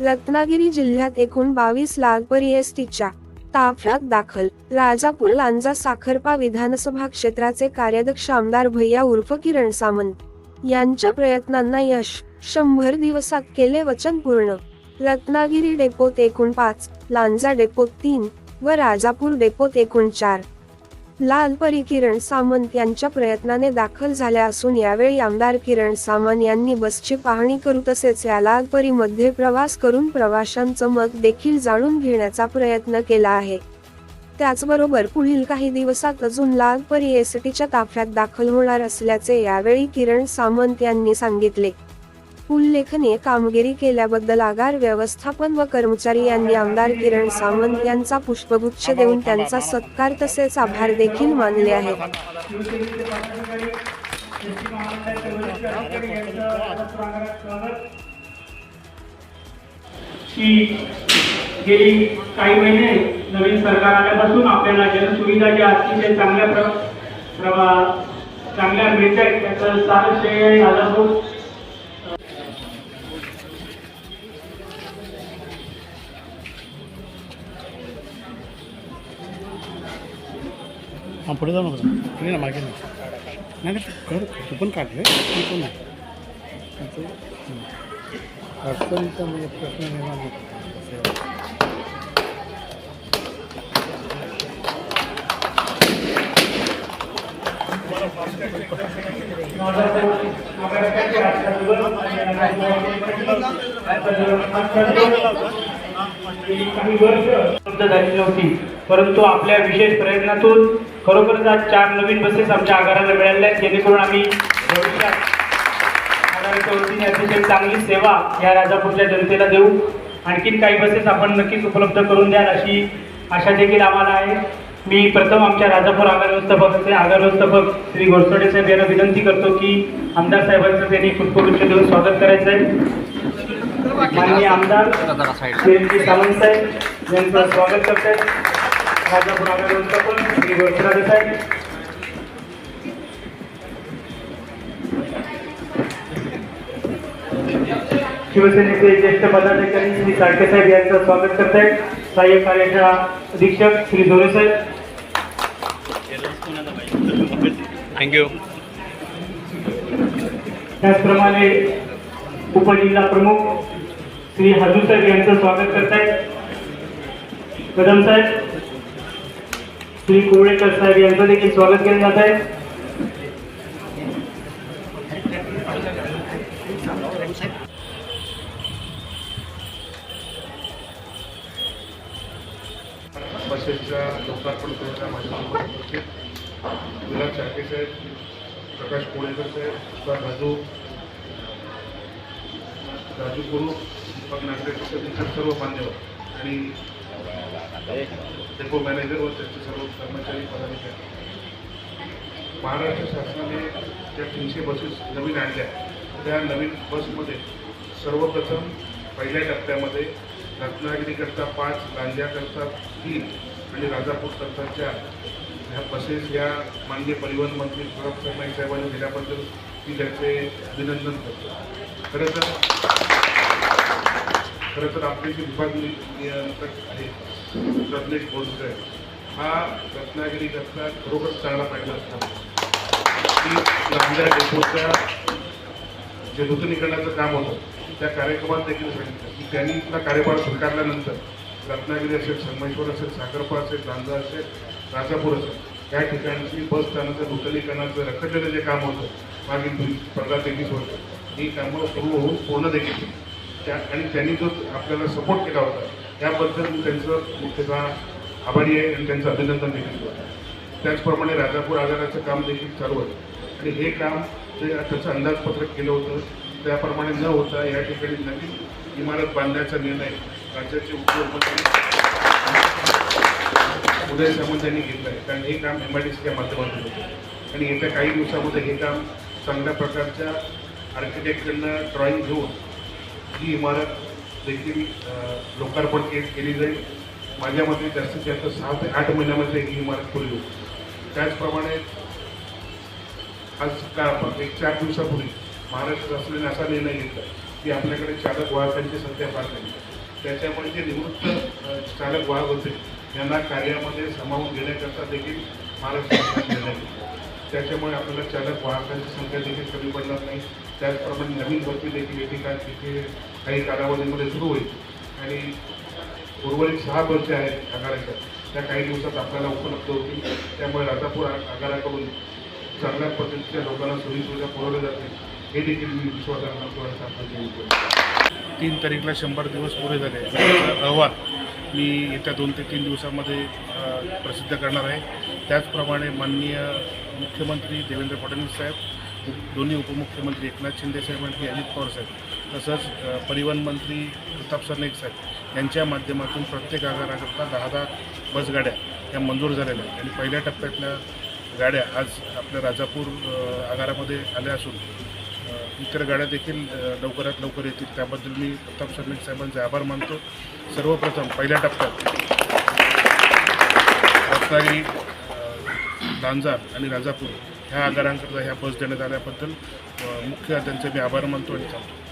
रत्नागिरी जिल्ह्यात एकूण बावीस लाख एस टीच्या ताफ्यात दाखल. राजापूर लांजा साखरपा विधानसभा क्षेत्राचे कार्याध्यक्ष आमदार भैया उर्फ किरण सामंत यांच्या प्रयत्नांना यश शंभर दिवसात केले वचन पूर्ण. रत्नागिरी डेपोत एकूण पाच लांजा डेपोत तीन व राजापूर डेपोत एकूण चार. लाल परी किरण सामंत यांच्या प्रयत्नाने दाखल झाल्या असून यावेळी आमदार किरण सामंत यांनी बसची पाहणी करू तसेच या लाल परीमध्ये प्रवास करून प्रवाशांचं मत देखील जाणून घेण्याचा प्रयत्न केला आहे. त्याचबरोबर पुढील काही दिवसात अजून लाल परी एसटीच्या ताफ्यात दाखल होणार असल्याचे यावेळी किरण सामंत यांनी सांगितले. उल्लेखनीय कामगिरी केल्याबद्दल आगार व्यवस्थापन व कर्मचारी यांनी आमदार किरण सावंत यांचा पुष्पगुच्छ देऊन त्यांचा सत्कार तसेच आभार देखील मानले आहेत. गेली काही महिने नवीन सरकार आल्यापासून आपल्याला जनसुविधा ज्या अतिशय चांगल्या प्र प्रवा- चांगल्या मिळत आहेत त्याचं सारं श्रेय राजापूर हां पुढे जाऊ नका नाही ना मागे नाही नाही नाही, कर तू पण काढले मी पण नाही. अडचणीचा म्हणजे प्रश्न निर्माण होतो. काही वर्ष उपलब्ध झाली नव्हती परंतु आपल्या विशेष प्रयत्नातून खरोखरच आज चार नवीन बसेस आमच्या आगाराला मिळाल्या आहेत. जेणेकरून आम्ही भविष्यात आगाराच्या वतीने अतिशय चांगली सेवा या राजापूरच्या जनतेला देऊ. आणखीन काही बसेस आपण नक्कीच उपलब्ध करून द्याल अशी आशा देखील आम्हाला आहे. मी प्रथम आमच्या राजापूर आगार व्यवस्थापकाचे आगार व्यवस्थापक श्री गोरसोडे साहेब यांना विनंती करतो की आमदार साहेबांचं त्यांनी पुष्पगुच्छ देऊन स्वागत करायचं आहे. माननीय आमदार श्री सावंत साहेब यांचं स्वागत करतायत राजापूर आगार व्यवस्थापन श्री गोरसोडे साहेब. शिवसेनेचे ज्येष्ठ पदाधिकारी श्री साळके साहेब यांचं स्वागत करतायत सहाय्यक कार्यशाळा अधीक्षक श्री धोरे साहेब. थँक्यू त्याचप्रमाणे उपजिल्हा प्रमुख श्री हाजू साहेब यांचं स्वागत करतायत कदम साहेब श्री कोवळेकर साहेब यांचं देखील स्वागत केलं जात बसेसच्या लोकार्पण चाके प्रकाश राजू राजू गुरु दीपक नागरे सर्व मान्यवर आणि डेपो मॅनेजर व त्यांचे सर्व कर्मचारी पदाधिकारी. महाराष्ट्र शासनाने ज्या तीनशे बसेस नवीन आणल्या त्या नवीन बसमध्ये सर्वप्रथम पहिल्या टप्प्यामध्ये रत्नागिरीकरता पाच लांज्याकरता तीन आणि राजापूरकरता चार ह्या बसेस या माननीय परिवहन मंत्री प्रताप सरनाईक साहेबांनी दिल्याबद्दल मी त्याचे अभिनंदन करतो. खरं तर खरं तर आपले जे विभाग नि- बोलत आहे रत्नेश रत्नागिरी हा खरोखर चांगला पाहिजे असतात की डेपोच्या जे नूतनीकरणाचं काम होतं त्या कार्यक्रमात देखील सांगितलं. की त्यांनी इथला कार्यभार स्वीकारल्यानंतर रत्नागिरी असेल संगमेश्वर असेल साखरपा असेल लांजा असेल राजापूर असेल या ठिकाणची बस स्थानकाचं नूतनीकरणाचं रखडलेलं जे काम होतं मागील वीस पंधरा होतं वर्ष ही कामं सुरू होऊन पूर्ण देखील त्या आणि त्यांनी जो आपल्याला सपोर्ट केला होता त्याबद्दल मी त्यांचं मुख्यतः आभारी आहे आणि त्यांचं अभिनंदन देखील करतो. त्याचप्रमाणे राजापूर आगाराचं काम देखील चालू आहे आणि हे काम जे त्याचं अंदाजपत्रक केलं होतं त्याप्रमाणे न होता या ठिकाणी नवीन इमारत बांधण्याचा निर्णय राज्याचे उद्योगमंत्री उदय सामंत यांनी घेतला आहे. कारण हे काम एम आय डी सीच्या माध्यमातून होतं. आणि येत्या काही दिवसामध्ये हे काम चांगल्या प्रकारच्या आर्किटेक्टकडनं ड्रॉईंग घेऊन ही इमारत देखील लोकार्पण के केली जाईल. माझ्या मते जास्तीत जास्त सहा ते आठ महिन्यामध्ये ही इमारत खुली होईल. त्याचप्रमाणे आज का आपण एक चार दिवसापूर्वी महाराष्ट्र शासनाने असा निर्णय घेतला की आपल्याकडे चालक वाहकांची संख्या फार नाही त्याच्यामुळे जे निवृत्त चालक वाहक होते यांना कार्यामध्ये सामावून घेण्याकरता देखील महाराष्ट्र शासनाने निर्णय घेतला. त्याच्यामुळे आपल्याला चालक वाहकांची संख्या देखील कमी पडणार नाही. त्याचप्रमाणे नवीन भरती देखील या ठिकाणी तिथे काही कालावधीमध्ये सुरू होईल. आणि उर्वरित सहा बस आहेत आगाराच्या. त्या काही दिवसात आपल्याला उपलब्ध होतील. त्यामुळे राजापूर आगाराकडून चांगल्या पद्धतीच्या लोकांना सोयीसुविधा पुरवल्या जातील. हे देखील मी विश्वासार्ह महत्त्वाचं देऊ तीन तारीखला शंभर दिवस पुरे झाले. अहवाल मी येत्या दोन ते तीन दिवसामध्ये प्रसिद्ध करणार आहे. त्याचप्रमाणे माननीय मुख्यमंत्री देवेंद्र फडणवीस साहेब दोन्ही उपमुख्यमंत्री एकनाथ शिंदे साहेब आणि अजित पवार साहेब तसंच परिवहन मंत्री प्रताप सरनाईक साहेब यांच्या माध्यमातून प्रत्येक आगाराकरता दहा दहा बसगाड्या या मंजूर झालेल्या आहेत. आणि पहिल्या टप्प्यातल्या गाड्या आज आपल्या राजापूर आगारामध्ये आल्या असून इतर गाड्या देखील लवकरात लवकर येतील. त्याबद्दल मी प्रताप सरनाईक साहेबांचे आभार मानतो. सर्वप्रथम पहिल्या टप्प्यात रत्नागिरी दांजार लांजा आणि राजापूर ह्या आगारांकरता ह्या बस देण्यात आल्याबद्दल मुख्य त्यांचे मी आभार मानतो आणि चालतो.